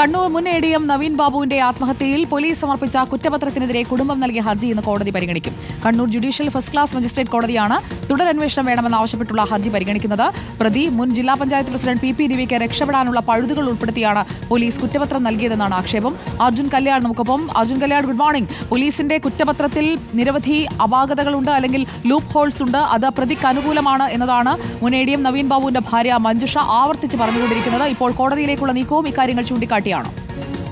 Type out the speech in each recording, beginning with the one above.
കണ്ണൂർ മുൻ A D M Naveen ബാബുവിന്റെ ആത്മഹത്യയിൽ police സമർപ്പിച്ച കുറ്റപത്രത്തിനെതിരെ കുടുംബം നൽകിയ ഹർജി ഇന്ന് കോടതി പരിഗണിക്കും. Kannur judicial first class magistrate കോടതിയാണ് തുടരന്വേഷണം വേണമെന്നാവശ്യപ്പെട്ടുള്ള ഹർജി പരിഗണിക്കുന്നത്. പ്രതി മുൻ ജില്ലാ പഞ്ചായത്ത് പ്രസിഡന്റ് പി പി രവിക്ക് രക്ഷപ്പെടാനുള്ള പഴുതുകൾ ഉൾപ്പെടുത്തിയാണ് പോലീസ് കുറ്റപത്രം നൽകിയതെന്നാണ് ആക്ഷേപം. അർജുൻ കല്യാൺ നമുക്കൊപ്പം അർജുൻ കല്യാൺ ഗുഡ് മോർണിംഗ്. പോലീസിന്റെ കുറ്റപത്രത്തിൽ നിരവധി അപാകതകളുണ്ട് അല്ലെങ്കിൽ ലൂപ്പ് ഹോൾസ് ഉണ്ട്. അത് പ്രതിക്ക് അനുകൂലമാണ് എന്നതാണ് മുൻ എ ഡി എം നവീൻ ബാബുവിന്റെ ഭാര്യ മഞ്ജുഷ ആവർത്തിച്ച് പറഞ്ഞുകൊണ്ടിരിക്കുന്നത്. ഇപ്പോൾ കോടതിയിലേക്കുള്ള നീക്കവും ഇക്കാര്യങ്ങൾ ചൂണ്ടിക്കാട്ടിയാണോ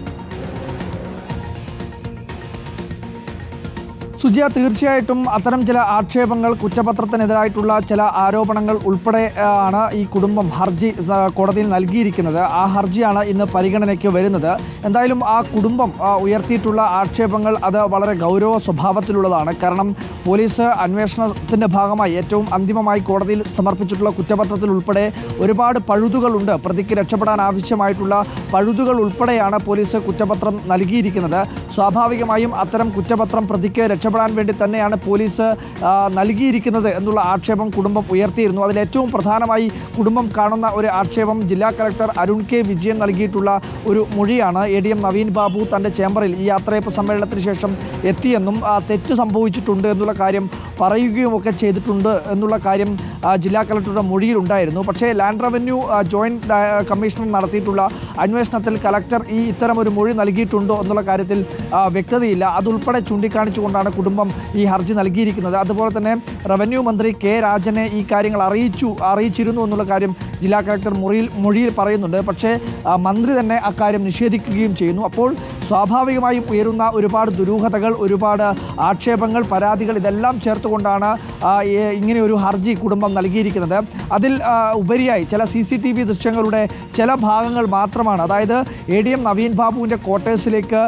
സുജിയ തീർച്ചയായിട്ടും അത്തരം ചില ആക്ഷേപങ്ങൾ കുറ്റപത്രത്തിനെതിരായിട്ടുള്ള ചില ആരോപണങ്ങൾ ഉൾപ്പെടെ ആണ് ഈ കുടുംബം ഹർജി കോടതിയിൽ നൽകിയിരിക്കുന്നത്. ആ ഹർജിയാണ് ഇന്ന് പരിഗണനയ്ക്ക് വരുന്നത്. എന്തായാലും ആ കുടുംബം ഉയർത്തിയിട്ടുള്ള ആക്ഷേപങ്ങൾ അത് വളരെ ഗൗരവ സ്വഭാവത്തിലുള്ളതാണ്. കാരണം പോലീസ് അന്വേഷണത്തിന്റെ ഭാഗമായി ഏറ്റവും അന്തിമമായി കോടതിയിൽ സമർപ്പിച്ചിട്ടുള്ള കുറ്റപത്രത്തിൽ ഉൾപ്പെടെ ഒരുപാട് പഴുതുകളുണ്ട്. പ്രതിക്ക് രക്ഷപ്പെടാൻ ആവശ്യമായിട്ടുള്ള പഴുതുകൾ ഉൾപ്പെടെയാണ് പോലീസ് കുറ്റപത്രം നൽകിയിരിക്കുന്നത്. സ്വാഭാവികമായും അത്തരം കുറ്റപത്രം പ്രതിക്ക് രക്ഷപ്പെടാൻ വേണ്ടി തന്നെയാണ് പോലീസ് നൽകിയിരിക്കുന്നത് എന്നുള്ള ആക്ഷേപം കുടുംബം ഉയർത്തിയിരുന്നു. അതിൽ ഏറ്റവും പ്രധാനമായി കുടുംബം കാണുന്ന ഒരു ആക്ഷേപം ജില്ലാ കളക്ടർ അരുൺ കെ വിജയൻ നൽകിയിട്ടുള്ള ഒരു മൊഴിയാണ്. A D M Naveen Babu തന്റെ ചേംബറിൽ ഈ യാത്രയപ്പ് സമ്മേളനത്തിന് ശേഷം എത്തിയെന്നും തെറ്റ് സംഭവിച്ചിട്ടുണ്ട് എന്നുള്ള കാര്യം പറയുകയും ഒക്കെ ചെയ്തിട്ടുണ്ട് എന്നുള്ള കാര്യം ജില്ലാ കളക്ടറുടെ മൊഴിയിലുണ്ടായിരുന്നു. പക്ഷേ ലാൻഡ് റവന്യൂ ജോയിന്റ് കമ്മീഷണർ നടത്തിയിട്ടുള്ള അന്വേഷണത്തിൽ കലക്ടർ ഈ ഇത്തരം ഒരു മൊഴി നൽകിയിട്ടുണ്ടോ എന്നുള്ള കാര്യത്തിൽ വ്യക്തതയില്ല. അതുൾപ്പെടെ ചൂണ്ടിക്കാണിച്ചുകൊണ്ടാണ് കുടുംബം ഈ ഹർജി നൽകിയിരിക്കുന്നത്. അതുപോലെ തന്നെ റവന്യൂ മന്ത്രി കെ രാജനെ ഈ കാര്യങ്ങൾ അറിയിച്ചു അറിയിച്ചിരുന്നു എന്നുള്ള കാര്യം ജില്ലാ കളക്ടർ മുറിയിൽ മൊഴിയിൽ പറയുന്നുണ്ട്. പക്ഷേ മന്ത്രി തന്നെ അക്കാര്യം നിഷേധിക്കുകയും ചെയ്യുന്നു. അപ്പോൾ സ്വാഭാവികമായും ഉയരുന്ന ഒരുപാട് ദുരൂഹതകൾ ഒരുപാട് ആക്ഷേപങ്ങൾ പരാതികൾ ഇതെല്ലാം ചേർത്തുകൊണ്ടാണ് ഇങ്ങനെ ഒരു ഹർജി കുടുംബം നൽകിയിരിക്കുന്നത്. അതിൽ ഉപരിയായി ചില സി സി ടി വി ദൃശ്യങ്ങളുടെ ചില ഭാഗങ്ങൾ മാത്രമാണ്. അതായത് എ ഡി എം നവീൻ ബാബുവിന്റെ ക്വാർട്ടേഴ്സിലേക്ക്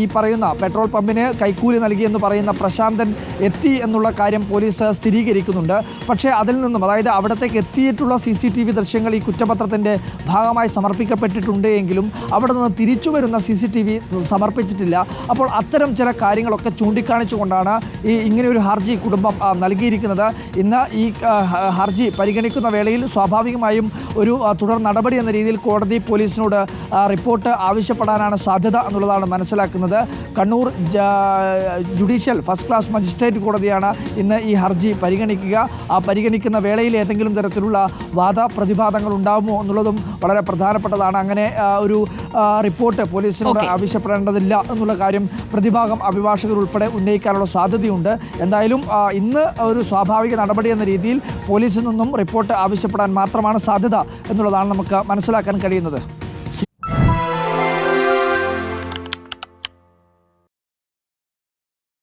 ഈ പറയുന്ന പെട്രോൾ പമ്പിന് കൈക്കൂലി നൽകിയെന്ന് പറയുന്ന പ്രശാന്തൻ എത്തി എന്നുള്ള കാര്യം പോലീസ് സ്ഥിരീകരിക്കുന്നുണ്ട്. പക്ഷേ അതിൽ നിന്നും അതായത് അവിടത്തേക്ക് എത്തിയിട്ടുള്ള സി സി ടി വി ദൃശ്യങ്ങൾ ഈ കുറ്റപത്രത്തിന്റെ ഭാഗമായി സമർപ്പിക്കപ്പെട്ടിട്ടുണ്ട് എങ്കിലും അവിടെ നിന്ന് തിരിച്ചു വരുന്ന സി സി ടി വി സമർപ്പിച്ചിട്ടില്ല. അപ്പോൾ അത്തരം ചില കാര്യങ്ങളൊക്കെ ചൂണ്ടിക്കാണിച്ചുകൊണ്ടാണ് ഈ ഇങ്ങനെ ഒരു ഹർജി കുടുംബം നൽകിയിരിക്കുന്നത്. ഇന്ന് ഈ ഹർജി പരിഗണിക്കുന്ന വേളയിൽ സ്വാഭാവികമായും ഒരു തുടർ നടപടി എന്ന രീതിയിൽ കോടതി പോലീസിനോട് റിപ്പോർട്ട് ആവശ്യപ്പെടാനാണ് സാധ്യത എന്നുള്ളതാണ് മനസ്സിലാക്കുന്നത്. Kannur judicial first class magistrate കോടതിയാണ് ഇന്ന് ഈ ഹർജി പരിഗണിക്കുക. ആ പരിഗണിക്കുന്ന വേളയിൽ ഏതെങ്കിലും തരത്തിലുള്ള വാദ പ്രതിവാദങ്ങൾ ഉണ്ടാകുമോ എന്നുള്ളതും വളരെ പ്രധാനപ്പെട്ടതാണ്. അങ്ങനെ ഒരു റിപ്പോർട്ട് പോലീസിനോട്. ആവശ്യപ്പെടേണ്ടതില്ല എന്നുള്ള കാര്യം പ്രതിഭാഗം അഭിഭാഷകർ ഉൾപ്പെടെ ഉന്നയിക്കാനുള്ള സാധ്യതയുണ്ട് എന്തായാലും ഇന്ന് ഒരു സ്വാഭാവിക നടപടി എന്ന രീതിയിൽ പോലീസിൽ നിന്നും റിപ്പോർട്ട് ആവശ്യപ്പെടാൻ മാത്രമാണ് സാധ്യത എന്നുള്ളതാണ് നമുക്ക് മനസ്സിലാക്കാൻ കഴിയുന്നത്